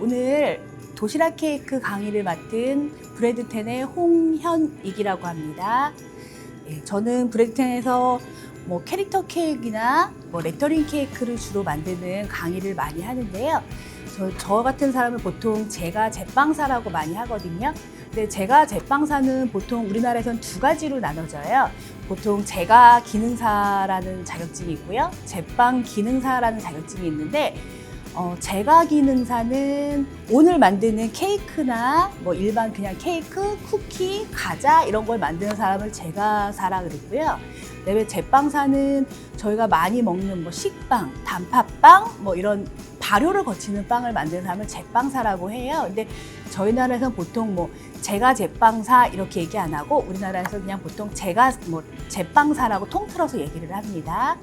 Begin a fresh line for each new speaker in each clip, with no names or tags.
오늘 도시락 케이크 강의를 맡은 브레드텐의 홍현익이라고 합니다. 예, 저는 브레드텐에서 뭐 캐릭터 케이크나 뭐 레터링 케이크를 주로 만드는 강의를 많이 하는데요. 저, 저 같은 사람은 보통 제가 제빵사라고 많이 하거든요. 근데 제가 제빵사는 보통 우리나라에선 두 가지로 나눠져요. 보통 제가 기능사라는 자격증이 있고요. 제빵 기능사라는 자격증이 있는데 어, 제가 기능사는 오늘 만드는 케이크나 뭐 일반 그냥 케이크, 쿠키, 과자 이런 걸 만드는 사람을 제가 사라 그랬고요. 그다음에 제빵사는 저희가 많이 먹는 뭐 식빵, 단팥빵 뭐 이런 발효를 거치는 빵을 만드는 사람을 제빵사라고 해요. 근데 저희 나라에서는 보통 뭐 제가 제빵사 이렇게 얘기 안 하고 우리나라에서 그냥 보통 제가 뭐 제빵사라고 통틀어서 얘기를 합니다.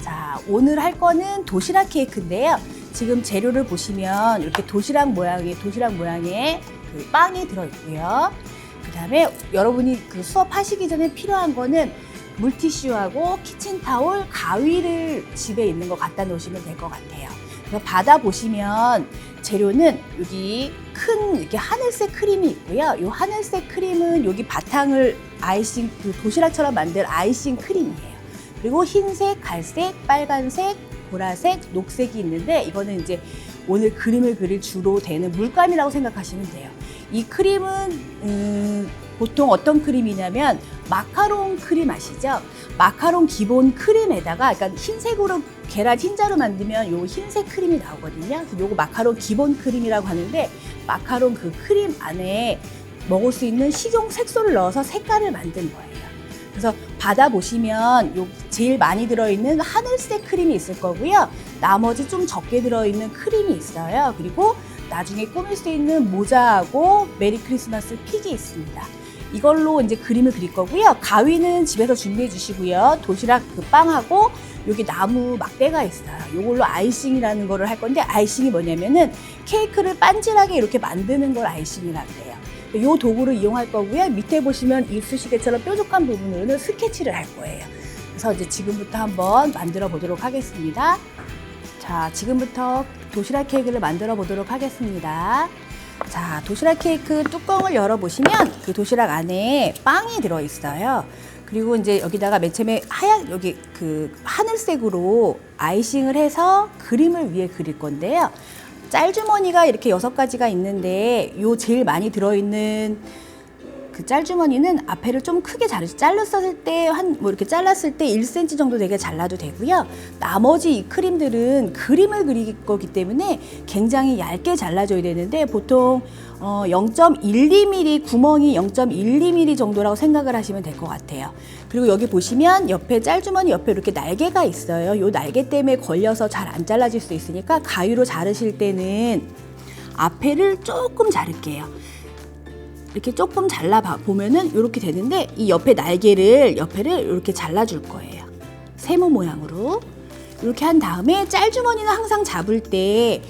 자, 오늘 할 거는 도시락 케이크인데요. 지금 재료를 보시면 이렇게 도시락 모양의 도시락 모양의 그 빵이 들어 있고요. 그 다음에 여러분이 그 수업하시기 전에 필요한 거는 물티슈하고 키친타올, 가위를 집에 있는 거 갖다 놓으시면 될 것 같아요. 그래서 받아 보시면 재료는 여기 큰 이렇게 하늘색 크림이 있고요. 이 하늘색 크림은 여기 바탕을 아이싱 그 도시락처럼 만든 아이싱 크림이에요. 그리고 흰색, 갈색, 빨간색, 보라색, 녹색이 있는데 이거는 이제 오늘 그림을 그릴 주로 되는 물감이라고 생각하시면 돼요. 이 크림은 음, 보통 어떤 크림이냐면 마카롱 크림 아시죠? 마카롱 기본 크림에다가 그러니까 흰색으로 계란 흰자로 만들면 요 흰색 크림이 나오거든요. 요거 마카롱 기본 크림이라고 하는데 마카롱 그 크림 안에 먹을 수 있는 식용 색소를 넣어서 색깔을 만든 거예요. 그래서 받아보시면 요 제일 많이 들어있는 하늘색 크림이 있을 거고요. 나머지 좀 적게 들어있는 크림이 있어요. 그리고 나중에 꾸밀 수 있는 모자하고 메리 크리스마스 픽이 있습니다. 이걸로 이제 그림을 그릴 거고요. 가위는 집에서 준비해 주시고요. 도시락 그 빵하고 여기 나무 막대가 있어요. 이걸로 아이싱이라는 거를 할 건데 아이싱이 뭐냐면은 케이크를 반질하게 이렇게 만드는 걸 아이싱이라고 해요. 이 도구를 이용할 거고요. 밑에 보시면 이쑤시개처럼 뾰족한 부분으로는 스케치를 할 거예요. 그래서 이제 지금부터 한번 만들어 보도록 하겠습니다. 자, 지금부터 도시락 케이크를 만들어 보도록 하겠습니다. 자, 도시락 케이크 뚜껑을 열어보시면 그 도시락 안에 빵이 들어있어요. 그리고 이제 여기다가 맨 처음에 하얀, 여기 그 하늘색으로 아이싱을 해서 그림을 위에 그릴 건데요. 짤주머니가 이렇게 여섯 가지가 있는데 요 제일 많이 들어있는 그 짤주머니는 앞에를 좀 크게 자르시 잘랐을 때 한 뭐 이렇게 잘랐을 때 1cm 정도 되게 잘라도 되고요. 나머지 이 크림들은 그림을 그릴 거기 때문에 굉장히 얇게 잘라줘야 되는데 보통 어 0.12mm 구멍이 0.12mm 정도라고 생각을 하시면 될 것 같아요. 그리고 여기 보시면 옆에 짤주머니 옆에 이렇게 날개가 있어요. 요 날개 때문에 걸려서 잘 안 잘라질 수 있으니까 가위로 자르실 때는 앞에를 조금 자를게요. 이렇게 조금 잘라 봐- 보면은 이렇게 되는데 이 옆에 날개를 옆에를 이렇게 잘라줄 거예요. 세모 모양으로 이렇게 한 다음에 짤주머니는 항상 잡을 때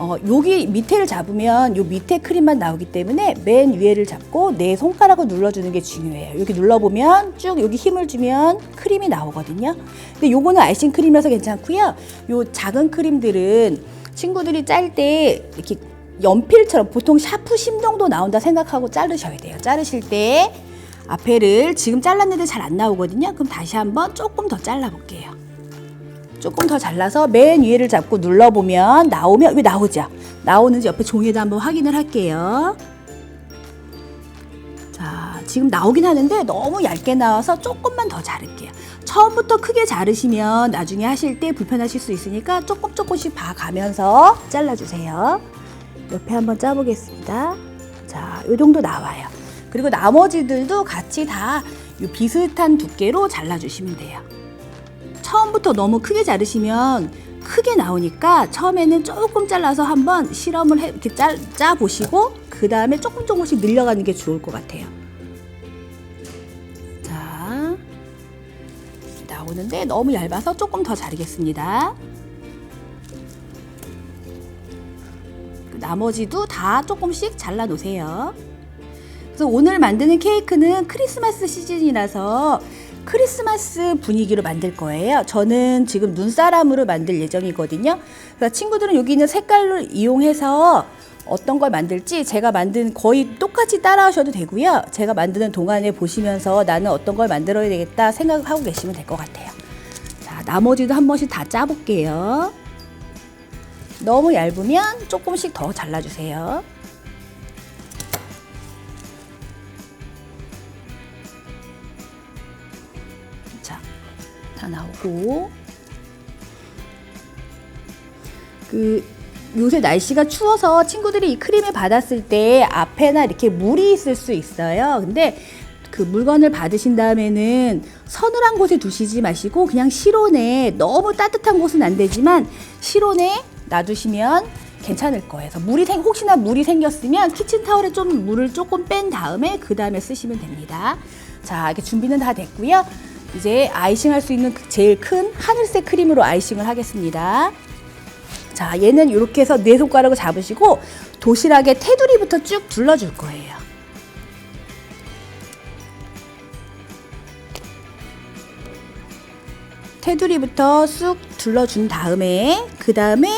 어, 여기 밑에를 잡으면 요 밑에 크림만 나오기 때문에 맨 위에를 잡고 내 손가락을 눌러주는 게 중요해요. 이렇게 눌러보면 쭉 여기 힘을 주면 크림이 나오거든요. 근데 요거는 아이싱 크림이라서 괜찮고요. 요 작은 크림들은 친구들이 짤 때 이렇게 연필처럼 보통 샤프 심 정도 나온다 생각하고 자르셔야 돼요. 자르실 때 앞에를 지금 잘랐는데 잘 안 나오거든요. 그럼 다시 한번 조금 더 잘라볼게요. 조금 더 잘라서 맨 위에를 잡고 눌러보면 나오면 왜 나오죠? 나오는지 옆에 종이에다 한번 확인을 할게요. 자, 지금 나오긴 하는데 너무 얇게 나와서 조금만 더 자를게요. 처음부터 크게 자르시면 나중에 하실 때 불편하실 수 있으니까 조금 조금씩 봐가면서 잘라주세요. 옆에 한번 짜보겠습니다. 자, 요 정도 나와요. 그리고 나머지들도 같이 다요 비슷한 두께로 잘라주시면 돼요. 처음부터 너무 크게 자르시면 크게 나오니까 처음에는 조금 잘라서 한번 실험을 해, 이렇게 짜, 짜 보시고 그 다음에 조금 조금씩 늘려가는 게 좋을 것 같아요. 자, 나오는데 너무 얇아서 조금 더 자르겠습니다. 나머지도 다 조금씩 잘라 놓으세요. 그래서 오늘 만드는 케이크는 크리스마스 시즌이라서 크리스마스 분위기로 만들 거예요. 저는 지금 눈사람으로 만들 예정이거든요. 그래서 친구들은 여기 있는 색깔을 이용해서 어떤 걸 만들지 제가 만든 거의 똑같이 따라하셔도 되고요. 제가 만드는 동안에 보시면서 나는 어떤 걸 만들어야 되겠다 생각하고 계시면 될 것 같아요. 자, 나머지도 한 번씩 다 짜볼게요. 너무 얇으면 조금씩 더 잘라주세요. 나오고. 그, 요새 날씨가 추워서 친구들이 이 크림을 받았을 때 앞에나 이렇게 물이 있을 수 있어요. 근데 그 물건을 받으신 다음에는 서늘한 곳에 두시지 마시고 그냥 실온에 너무 따뜻한 곳은 안 되지만 실온에 놔두시면 괜찮을 거예요. 물이 생, 혹시나 물이 생겼으면 키친타올에 좀 물을 조금 뺀 다음에 그 다음에 쓰시면 됩니다. 자, 이렇게 준비는 다 됐고요. 이제 아이싱 할 수 있는 그 제일 큰 하늘색 크림으로 아이싱을 하겠습니다. 자, 얘는 이렇게 해서 네 손가락을 잡으시고 도시락의 테두리부터 쭉 둘러줄 거예요. 테두리부터 쑥 둘러준 다음에 그 다음에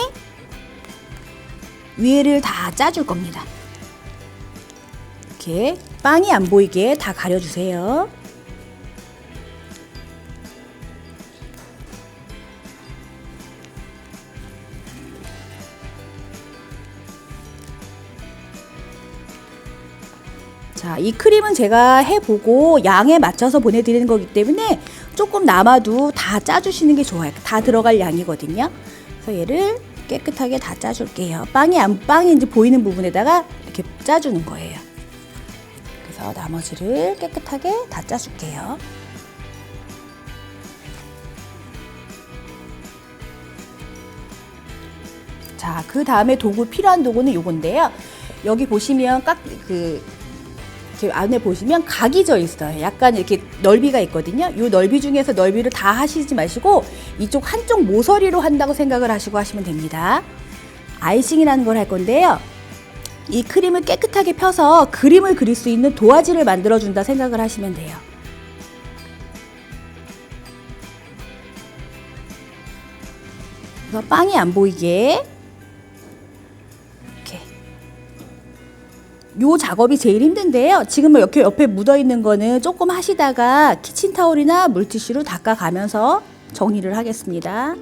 위에를 다 짜줄 겁니다. 이렇게 빵이 안 보이게 다 가려주세요. 자, 이 크림은 제가 해보고 양에 맞춰서 보내드리는 거기 때문에 조금 남아도 다 짜주시는 게 좋아요. 다 들어갈 양이거든요. 그래서 얘를 깨끗하게 다 짜줄게요. 빵이 안, 이제 보이는 부분에다가 이렇게 짜주는 거예요. 그래서 나머지를 깨끗하게 다 짜줄게요. 자, 그 다음에 도구, 필요한 도구는 요건데요. 여기 보시면 깍, 그, 이렇게 안에 보시면 각이 져 있어요. 약간 이렇게 넓이가 있거든요. 이 넓이 중에서 넓이를 다 하시지 마시고 이쪽 한쪽 모서리로 한다고 생각을 하시고 하시면 됩니다. 아이싱이라는 걸 할 건데요. 이 크림을 깨끗하게 펴서 그림을 그릴 수 있는 도화지를 만들어 준다 생각을 하시면 돼요. 그래서 빵이 안 보이게 요 작업이 제일 힘든데요. 지금 이렇게 옆에 묻어 있는 거는 조금 하시다가 키친타올이나 물티슈로 닦아가면서 정리를 하겠습니다.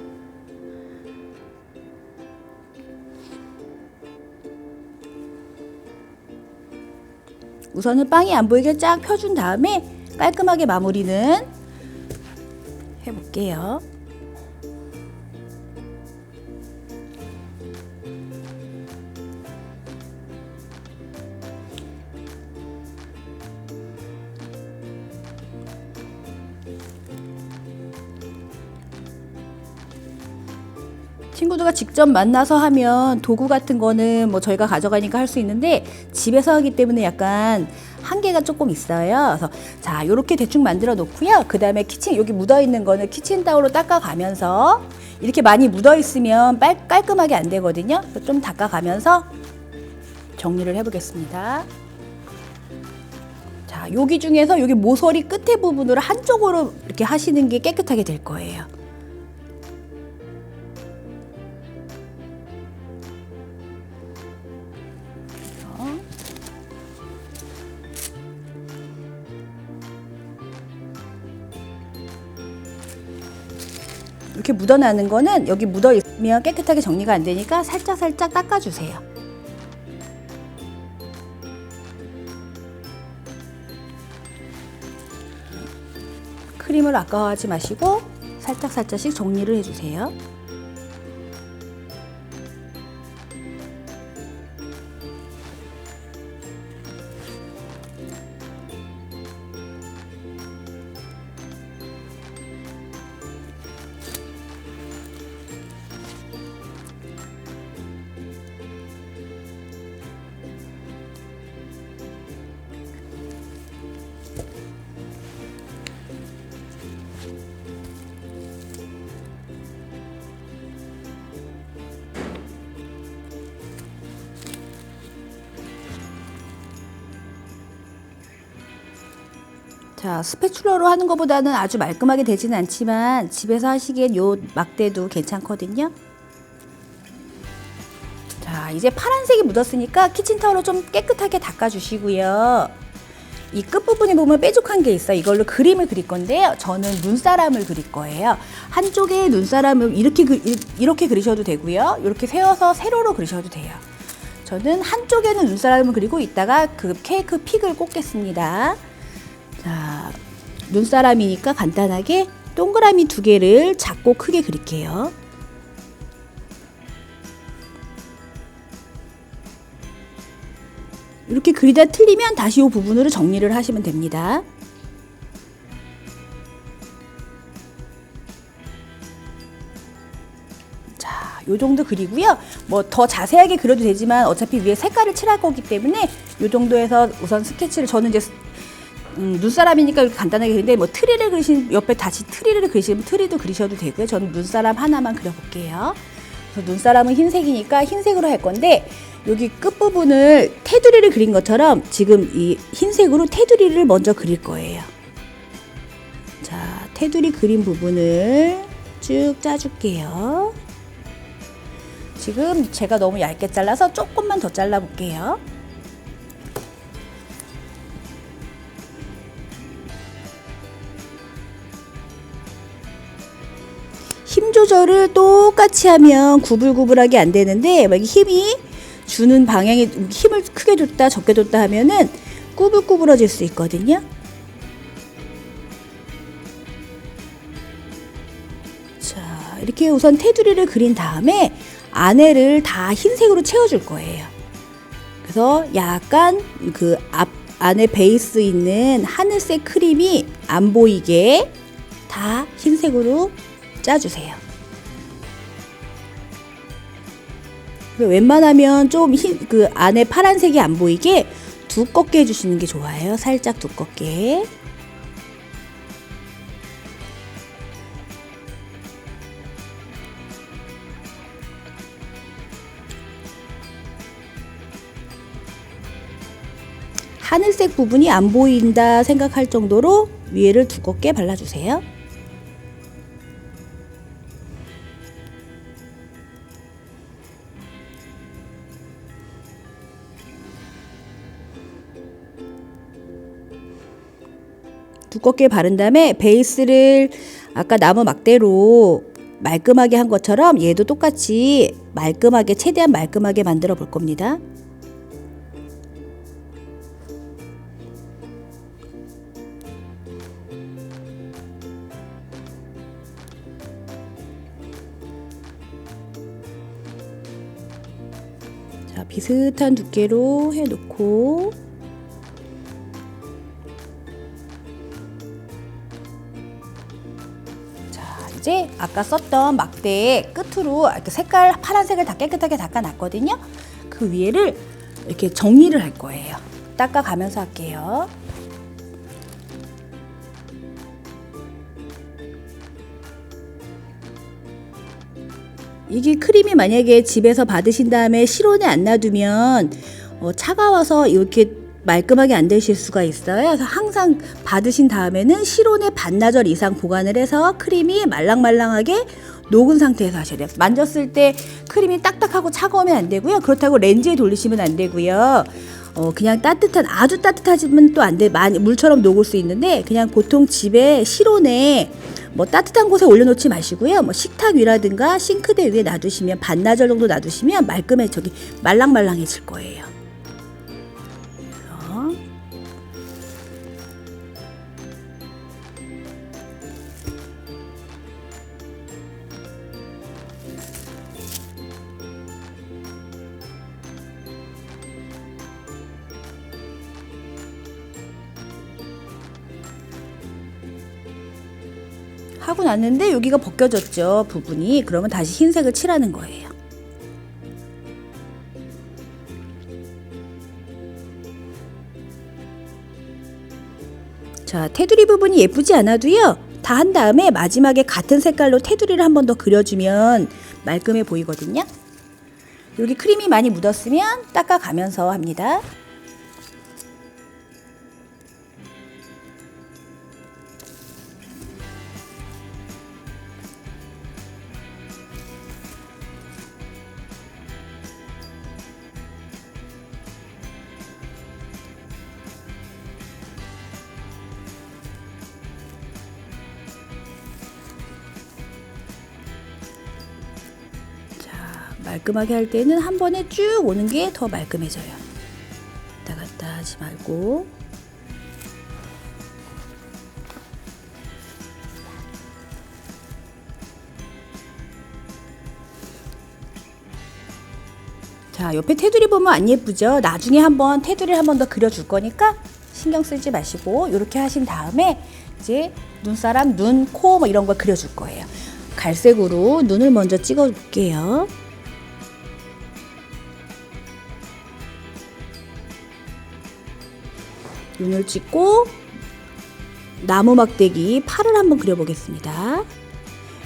우선은 빵이 안 보이게 쫙 펴준 다음에 깔끔하게 마무리는 해볼게요. 친구들과 직접 만나서 하면 도구 같은 거는 뭐 저희가 가져가니까 할 수 있는데 집에서 하기 때문에 약간 한계가 조금 있어요. 그래서 자, 요렇게 대충 만들어 놓고요. 그다음에 키친 여기 묻어 있는 거는 키친 타올로 닦아 가면서 이렇게 많이 묻어 있으면 빨, 깔끔하게 안 되거든요. 좀 닦아 가면서 정리를 해 보겠습니다. 자, 여기 중에서 여기 모서리 끝에 부분으로 한쪽으로 이렇게 하시는 게 깨끗하게 될 거예요. 이렇게 묻어나는 거는 여기 묻어 있으면 깨끗하게 정리가 안 되니까 살짝 살짝 닦아주세요. 크림을 아까워하지 마시고 살짝 살짝씩 정리를 해주세요. 자, 스패츌러로 하는 것보다는 아주 말끔하게 되지는 않지만 집에서 하시기엔 요 막대도 괜찮거든요. 자, 이제 파란색이 묻었으니까 키친타올로 좀 깨끗하게 닦아주시고요. 이 끝부분에 보면 뾰족한 게 있어요. 이걸로 그림을 그릴 건데요. 저는 눈사람을 그릴 거예요. 한쪽에 눈사람을 이렇게 그, 이렇게 그리셔도 되고요. 이렇게 세워서 세로로 그리셔도 돼요. 저는 한쪽에는 눈사람을 그리고 이따가 그 케이크 픽을 꽂겠습니다. 자, 눈사람이니까 간단하게 동그라미 두 개를 작고 크게 그릴게요. 이렇게 그리다 틀리면 다시 이 부분으로 정리를 하시면 됩니다. 자, 요 정도 그리고요. 뭐 더 자세하게 그려도 되지만 어차피 위에 색깔을 칠할 거기 때문에 요 정도에서 우선 스케치를 저는 이제 음, 눈사람이니까 간단하게 그리는데 뭐 트리를 그리신 옆에 다시 트리를 그리시면 트리도 그리셔도 되고요. 저는 눈사람 하나만 그려볼게요. 눈사람은 흰색이니까 흰색으로 할 건데 여기 끝부분을 테두리를 그린 것처럼 지금 이 흰색으로 테두리를 먼저 그릴 거예요. 자, 테두리 그린 부분을 쭉 짜줄게요. 지금 제가 너무 얇게 잘라서 조금만 더 잘라볼게요. 조절을 똑같이 하면 구불구불하게 안 되는데 막 힘이 주는 방향에 힘을 크게 줬다 적게 줬다 하면은 구불구불해질 수 있거든요. 자, 이렇게 우선 테두리를 그린 다음에 안에를 다 흰색으로 채워줄 거예요. 그래서 약간 그 앞 안에 베이스 있는 하늘색 크림이 안 보이게 다 흰색으로 짜주세요. 웬만하면 좀 흰, 그 안에 파란색이 안 보이게 두껍게 해주시는 게 좋아요. 살짝 두껍게. 하늘색 부분이 안 보인다 생각할 정도로 위에를 두껍게 발라주세요. 두껍게 바른 다음에 베이스를 아까 나무 막대로 말끔하게 한 것처럼 얘도 똑같이 말끔하게 최대한 말끔하게 만들어 볼 겁니다. 자, 비슷한 두께로 해 놓고 이제 아까 썼던 막대의 끝으로 이렇게 색깔 파란색을 다 깨끗하게 닦아놨거든요. 그 위에를 이렇게 정리를 할 거예요. 닦아가면서 할게요. 이게 크림이 만약에 집에서 받으신 다음에 실온에 안 놔두면 어, 차가워서 이렇게 말끔하게 안 되실 수가 있어요. 그래서 항상 받으신 다음에는 실온에 반나절 이상 보관을 해서 크림이 말랑말랑하게 녹은 상태에서 하셔야 돼요. 만졌을 때 크림이 딱딱하고 차가우면 안 되고요. 그렇다고 렌즈에 돌리시면 안 되고요. 어, 그냥 따뜻한, 아주 따뜻하지만 또 안 돼. 많이, 물처럼 녹을 수 있는데, 그냥 보통 집에 실온에 뭐 따뜻한 곳에 올려놓지 마시고요. 뭐 식탁 위라든가 싱크대 위에 놔두시면 반나절 정도 놔두시면 말끔해, 저기 말랑말랑해질 거예요. 하고 났는데 여기가 벗겨졌죠 부분이. 그러면 다시 흰색을 칠하는 거예요. 자 테두리 부분이 예쁘지 않아도요 다 한 다음에 마지막에 같은 색깔로 테두리를 한 번 더 그려주면 말끔해 보이거든요. 여기 크림이 많이 묻었으면 닦아가면서 합니다 말끔하게 할 때는 한 번에 쭉 오는 게 더 말끔해져요. 왔다 갔다 하지 말고. 자, 옆에 테두리 보면 안 예쁘죠? 나중에 한번 테두리를 한번 더 그려줄 거니까 신경 쓰지 마시고 이렇게 하신 다음에 이제 눈사람, 눈, 코 뭐 이런 걸 그려줄 거예요. 갈색으로 눈을 먼저 찍어볼게요. 눈을 찍고 나무 막대기 팔을 한번 그려보겠습니다.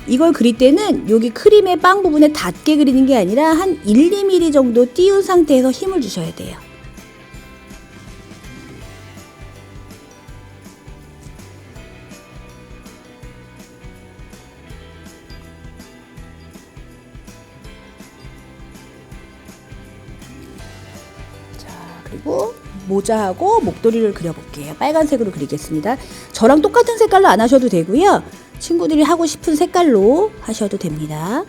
이걸 그릴 때는 여기 크림의 빵 부분에 닿게 그리는 게 아니라 한 1, 2mm 정도 띄운 상태에서 힘을 주셔야 돼요. 모자하고 목도리를 그려볼게요. 빨간색으로 그리겠습니다. 저랑 똑같은 색깔로 안 하셔도 되고요. 친구들이 하고 싶은 색깔로 하셔도 됩니다.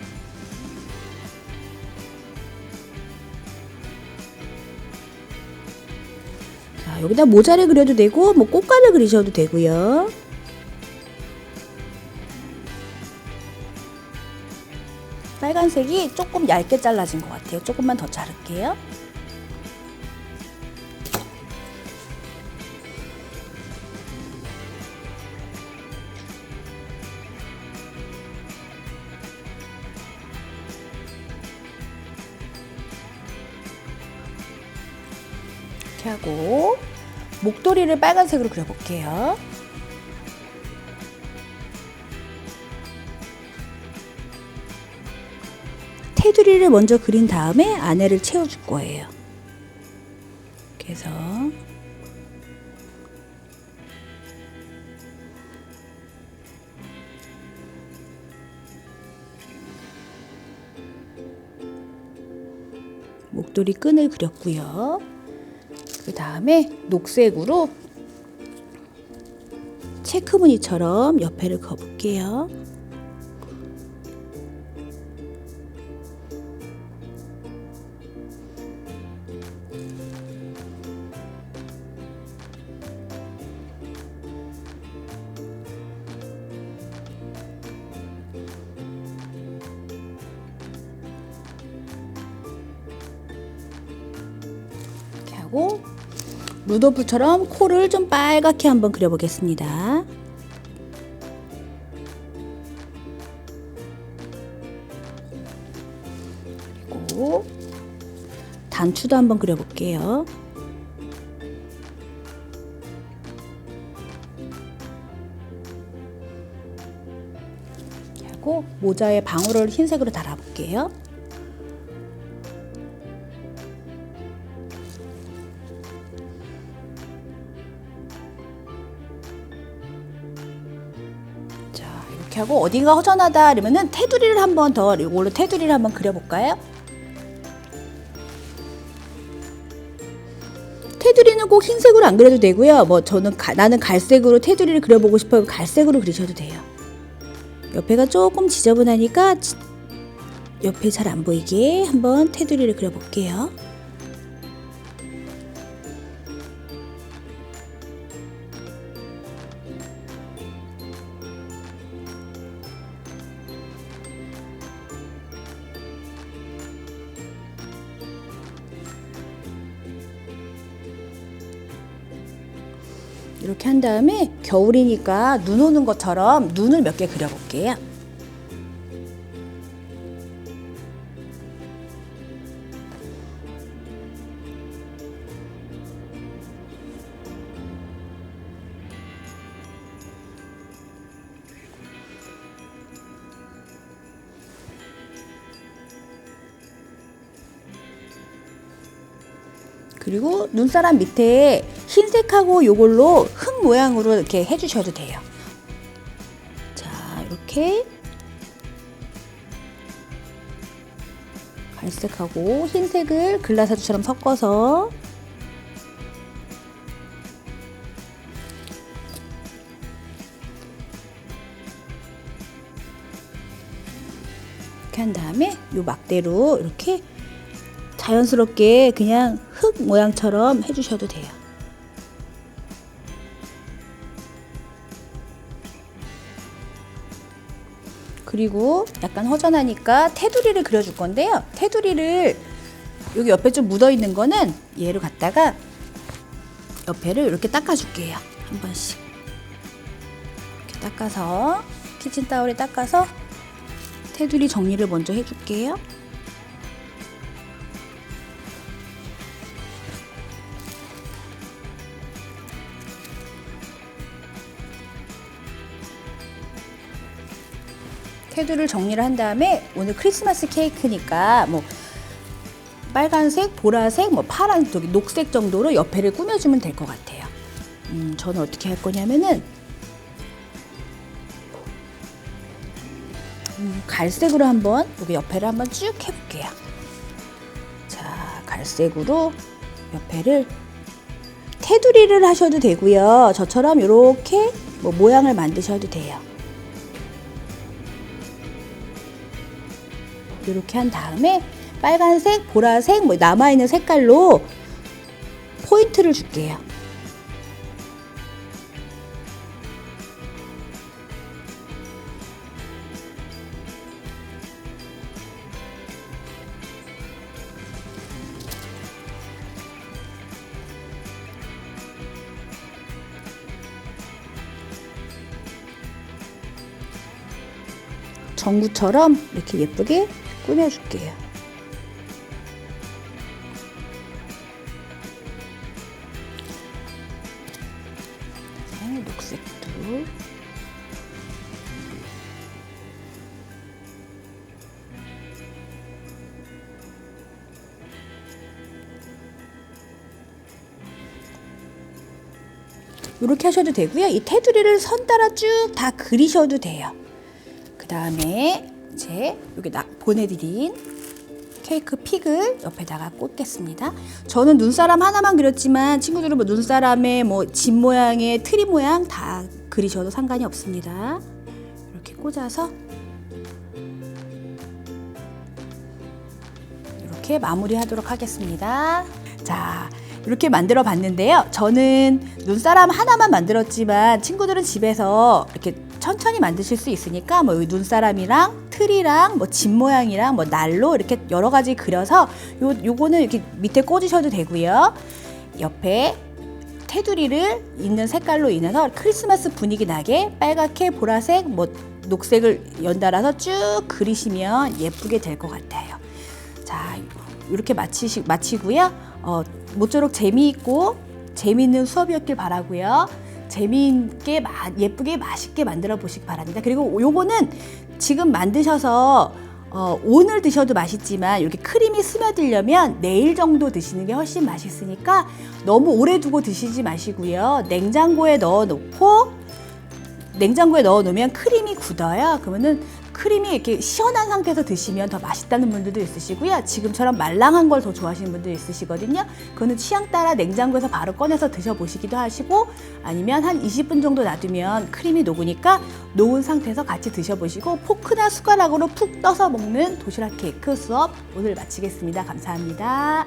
자, 여기다 모자를 그려도 되고 뭐 꽃가를 그리셔도 되고요. 빨간색이 조금 얇게 잘라진 것 같아요. 조금만 더 자를게요. 하고 목도리를 빨간색으로 그려볼게요. 테두리를 먼저 그린 다음에 안에를 채워줄 거예요. 이렇게 해서 목도리 끈을 그렸고요. 그 다음에 녹색으로 체크 무늬처럼 옆에를 그어볼게요. 루돌프처럼 코를 좀 빨갛게 한번 그려보겠습니다. 그리고 단추도 한번 그려볼게요. 하고 모자에 방울을 흰색으로 달아볼게요. 이렇게 하고 어딘가 허전하다 이러면은 테두리를 한 번 더 이걸로 테두리를 한번 그려볼까요? 테두리는 꼭 흰색으로 안 그려도 되고요. 뭐 저는 가- 나는 갈색으로 테두리를 그려보고 싶어요. 갈색으로 그리셔도 돼요. 옆에가 조금 지저분하니까 지- 옆에 잘 안 보이게 한번 테두리를 그려볼게요. 한 다음에 겨울이니까 눈 오는 것처럼 눈을 몇 개 그려볼게요. 그리고 눈사람 밑에 흰색하고 요걸로 흙 모양으로 이렇게 해주셔도 돼요. 자, 이렇게 갈색하고 흰색을 글라사주처럼 섞어서 이렇게 한 다음에 요 막대로 이렇게 자연스럽게 그냥 흙 모양처럼 해주셔도 돼요. 그리고 약간 허전하니까 테두리를 그려줄 건데요. 테두리를 여기 옆에 좀 묻어 있는 거는 얘를 갖다가 옆에를 이렇게 닦아줄게요. 한 번씩. 이렇게 닦아서 키친타올에 닦아서 테두리 정리를 먼저 해줄게요. 테두리를 정리를 한 다음에 오늘 크리스마스 케이크니까 뭐 빨간색, 보라색, 뭐 파란, 저기 녹색 정도로 옆에를 꾸며주면 될 것 같아요. 음, 저는 어떻게 할 거냐면은 음, 갈색으로 한번 여기 옆에를 한번 쭉 해볼게요. 자, 갈색으로 옆에를 테두리를 하셔도 되고요. 저처럼 이렇게 뭐 모양을 만드셔도 돼요. 이렇게 한 다음에 빨간색, 보라색, 뭐 남아있는 색깔로 포인트를 줄게요. 전구처럼 이렇게 예쁘게 꾸며줄게요. 네, 녹색도 이렇게 하셔도 되고요. 이 테두리를 선 따라 쭉 다 그리셔도 돼요. 그 다음에 이 제 여기 나, 보내드린 케이크 픽을 옆에다가 꽂겠습니다. 저는 눈사람 하나만 그렸지만 친구들은 뭐 눈사람에 뭐집 모양의 트리 모양 다 그리셔도 상관이 없습니다. 이렇게 꽂아서 이렇게 마무리하도록 하겠습니다. 자, 이렇게 만들어 봤는데요. 저는 눈사람 하나만 만들었지만 친구들은 집에서 이렇게 천천히 만드실 수 있으니까 뭐 눈사람이랑 틀이랑 뭐 집 모양이랑 뭐 날로 이렇게 여러 가지 그려서 요 요거는 이렇게 밑에 꽂으셔도 되고요. 옆에 테두리를 있는 색깔로 인해서 크리스마스 분위기 나게 빨갛게 보라색 뭐 녹색을 연달아서 쭉 그리시면 예쁘게 될 것 같아요. 자, 이렇게 마치시, 마치고요. 어, 모쪼록 재미있고 재미있는 수업이었길 바라고요. 재미있게 마, 예쁘게 맛있게 만들어 보시기 바랍니다. 그리고 요거는 지금 만드셔서 어, 오늘 드셔도 맛있지만 이렇게 크림이 스며들려면 내일 정도 드시는 게 훨씬 맛있으니까 너무 오래 두고 드시지 마시고요. 냉장고에 넣어 놓고 냉장고에 넣어 놓으면 크림이 굳어요. 그러면은 크림이 이렇게 시원한 상태에서 드시면 더 맛있다는 분들도 있으시고요. 지금처럼 말랑한 걸 더 좋아하시는 분들 있으시거든요. 그거는 취향 따라 냉장고에서 바로 꺼내서 드셔보시기도 하시고 아니면 한 20분 정도 놔두면 크림이 녹으니까 녹은 상태에서 같이 드셔보시고 포크나 숟가락으로 푹 떠서 먹는 도시락 케이크 수업 오늘 마치겠습니다. 감사합니다.